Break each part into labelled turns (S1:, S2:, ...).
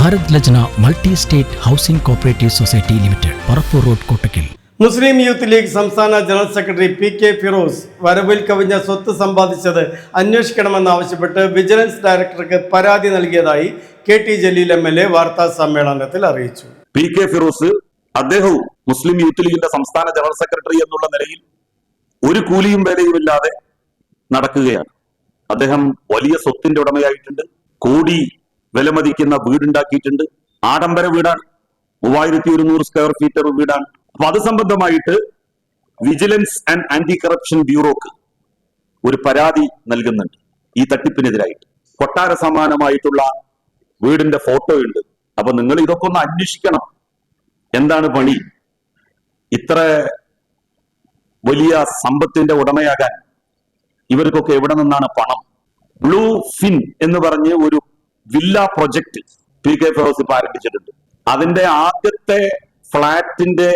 S1: Bharat Lajna multi state housing cooperative society limited Parappur road Kottakkal.
S2: Muslim Youth League സംസ്ഥാന general secretary P K Firoz വരവിൽ കവിഞ്ഞ സ്വത്ത് സമ്പാദിച്ചത് അന്വേഷിക്കണമെന്നാവശ്യപ്പെട്ട് vigilance ഡയറക്ടർക്ക് പരാതി നൽകിയതായി K T Jaleel M L A വാർത്താ സമ്മേളനത്തിൽ അറിയിച്ചു.
S3: പി കെ ഫിറോസ് അദ്ദേഹവും മുസ്ലിം യൂത്ത് ലീഗിന്റെ സംസ്ഥാന ജനറൽ സെക്രട്ടറി എന്നുള്ള നിലയിൽ ഒരു കൂലിയും വേലയുമില്ലാതെ നടക്കുകയാണ്. അദ്ദേഹം വലിയ സ്വത്തിന്റെ ഉടമയായിട്ടുണ്ട്. കോടി വിലമതിക്കുന്ന വീടുണ്ടാക്കിയിട്ടുണ്ട്. ആഡംബര വീടാണ്. മൂവായിരത്തി ഒരുന്നൂറ് സ്ക്വയർ ഫീറ്റർ വീടാണ്. അപ്പൊ അത് സംബന്ധമായിട്ട് വിജിലൻസ് ആൻഡ് ആന്റി കറപ്ഷൻ ബ്യൂറോക്ക് ഒരു പരാതി നൽകുന്നുണ്ട്. ഈ തട്ടിപ്പിനെതിരായിട്ട്. കൊട്ടാര സമാനമായിട്ടുള്ള വീടിന്റെ ഫോട്ടോ ഉണ്ട്. അപ്പൊ നിങ്ങൾ ഇതൊക്കെ ഒന്ന് അന്വേഷിക്കണം. എന്താണ് പണി? ഇത്ര വലിയ സമ്പത്തിന്റെ ഉടമയാകാൻ ഇവർക്കൊക്കെ എവിടെ നിന്നാണ് പണം? ബ്ലൂ ഫിൻ എന്ന് പറഞ്ഞ് ഒരു villa project P K Firoz ഇപ്പൊ ആരംഭിച്ചിട്ടുണ്ട്. അതിന്റെ ആദ്യത്തെ ഫ്ളാറ്റിന്റെ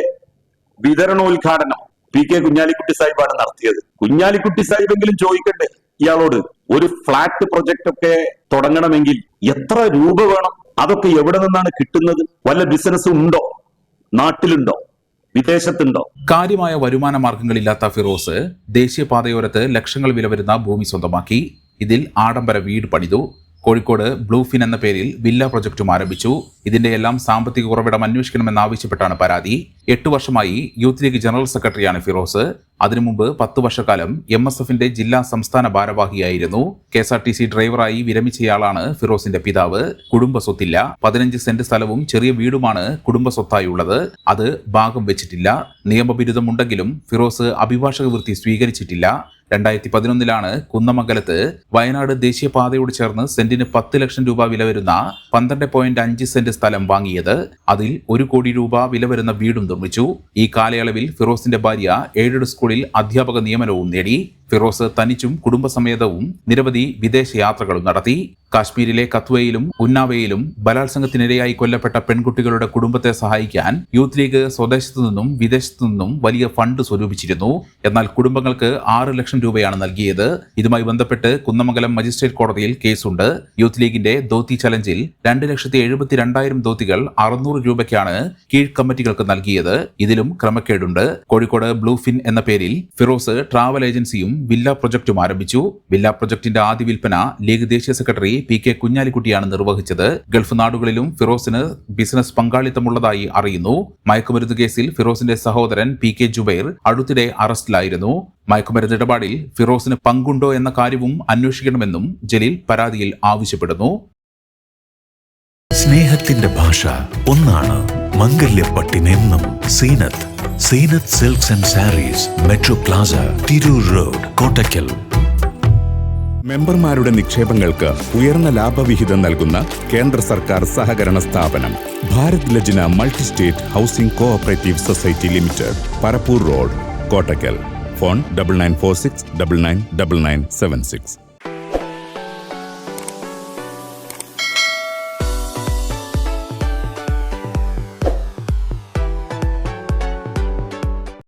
S3: വിതരണോദ്ഘാടനം പി കെ കുഞ്ഞാലിക്കുട്ടി സാഹിബാണ് നടത്തിയത്. കുഞ്ഞാലിക്കുട്ടി സാഹിബെങ്കിലും ചോദിക്കട്ടെ ഇയാളോട് ഒരു ഫ്ളാറ്റ് പ്രൊജക്ട് ഒക്കെ തുടങ്ങണമെങ്കിൽ എത്ര രൂപ വേണം? അതൊക്കെ എവിടെ നിന്നാണ് കിട്ടുന്നത്? വല്ല ബിസിനസ് ഉണ്ടോ? നാട്ടിലുണ്ടോ? വിദേശത്തുണ്ടോ?
S4: കാര്യമായ വരുമാന മാർഗങ്ങളില്ലാത്ത ഫിറോസ് ദേശീയപാതയോരത്ത് ലക്ഷങ്ങൾ വില വരുന്ന ഭൂമി സ്വന്തമാക്കി. ഇതിൽ ആഡംബര വീട് പണിതു. കോഴിക്കോട് ബ്ലൂഫിൻ എന്ന പേരിൽ വില്ല പ്രൊജക്റ്റും ആരംഭിച്ചു. ഇതിന്റെ എല്ലാം സാമ്പത്തിക ഉറവിടം അന്വേഷിക്കണമെന്നാവശ്യപ്പെട്ടാണ് പരാതി. എട്ട് വർഷമായി യൂത്ത് ലീഗ് ജനറൽ സെക്രട്ടറിയാണ് ഫിറോസ്. അതിനു മുമ്പ് പത്ത് വർഷക്കാലം എം എസ് എഫിന്റെ ജില്ലാ സംസ്ഥാന ഭാരവാഹിയായിരുന്നു. K S R T C ഡ്രൈവറായി വിരമിച്ചയാളാണ് ഫിറോസിന്റെ പിതാവ്. കുടുംബ സ്വത്തില്ല പതിനഞ്ച് സെന്റ് സ്ഥലവും ചെറിയ വീടുമാണ് കുടുംബ സ്വത്തായി ഉള്ളത് അത് ഭാഗം വെച്ചിട്ടില്ല. നിയമബിരുദമുണ്ടെങ്കിലും ഫിറോസ് അഭിഭാഷക വൃത്തി സ്വീകരിച്ചിട്ടില്ല. രണ്ടായിരത്തി പതിനൊന്നിലാണ് കുന്നമംഗലത്ത് വയനാട് ദേശീയപാതയോട് ചേർന്ന് സെന്റിന് പത്ത് ലക്ഷം രൂപ വില വരുന്ന പന്ത്രണ്ട് പോയിന്റ് അഞ്ച് സെന്റ് സ്ഥലം വാങ്ങിയത്. അതിൽ ഒരു കോടി രൂപ വില വരുന്ന വീടും നിർമ്മിച്ചു. ഈ കാലയളവിൽ ഫിറോസിന്റെ ഭാര്യ എയ്ഡഡ് സ്കൂളിൽ അധ്യാപക നിയമനവും നേടി. ഫിറോസ് തനിച്ചും കുടുംബസമേതവും നിരവധി വിദേശ യാത്രകളും നടത്തി. കാശ്മീരിലെ കത്വയിലും ഉന്നാവയിലും ബലാത്സംഗത്തിനിരയായി കൊല്ലപ്പെട്ട പെൺകുട്ടികളുടെ കുടുംബത്തെ സഹായിക്കാൻ യൂത്ത് ലീഗ് സ്വദേശത്തു നിന്നും വിദേശത്തു നിന്നും വലിയ ഫണ്ട് സ്വരൂപിച്ചിരുന്നു. എന്നാൽ കുടുംബങ്ങൾക്ക് ആറ് ലക്ഷം രൂപയാണ് നൽകിയത്. ഇതുമായി ബന്ധപ്പെട്ട് കുന്നമംഗലം മജിസ്ട്രേറ്റ് കോടതിയിൽ കേസുണ്ട്. യൂത്ത് ലീഗിന്റെ ധോത്തി ചലഞ്ചിൽ രണ്ട് ലക്ഷത്തി എഴുപത്തി രണ്ടായിരം ധോത്തികൾ അറുന്നൂറ് രൂപയ്ക്കാണ് കീഴ് കമ്മിറ്റികൾക്ക് നൽകിയത്. ഇതിലും ക്രമക്കേടുണ്ട്. കോഴിക്കോട് ബ്ലൂഫിൻ എന്ന പേരിൽ ഫിറോസ് ട്രാവൽ ഏജൻസിയും വില്ല പ്രൊജക്ടും ആരംഭിച്ചു. വില്ല പ്രൊജക്ടിന്റെ ആദ്യ വിൽപ്പന ലീഗ് ദേശീയ സെക്രട്ടറി പി കെ കുഞ്ഞാലിക്കുട്ടിയാണ് നിർവഹിച്ചത്. ഗൾഫ് നാടുകളിലും ഫിറോസിന് ബിസിനസ് പങ്കാളിത്തമുള്ളതായി അറിയുന്നു. മയക്കുമരുന്ന് കേസിൽ ഫിറോസിന്റെ സഹോദരൻ പി കെ ജുബൈർ അടുത്തിടെ അറസ്റ്റിലായിരുന്നു. മയക്കുമരുന്ന് ഇടപാടിൽ ഫിറോസിന് പങ്കുണ്ടോ എന്ന കാര്യവും അന്വേഷിക്കണമെന്നും ജലീൽ പരാതിയിൽ ആവശ്യപ്പെടുന്നു.
S5: സ്നേഹത്തിന്റെ ഭാഷ ഒന്നാണ് മംഗല്യപ്പട്ടിനെന്നും Seenath. Seenath silks and sarees metro plaza Tirur road Kottakkal
S6: മെമ്പർമാരുടെ നിക്ഷേപങ്ങൾക്ക് ഉയർന്ന ലാഭവിഹിതം നൽകുന്ന കേന്ദ്ര സർക്കാർ സഹകരണ സ്ഥാപനം Bharat Lajna multi state housing cooperative society limited Parappur road Kottakkal. Phone double nine four six double nine double nine seven six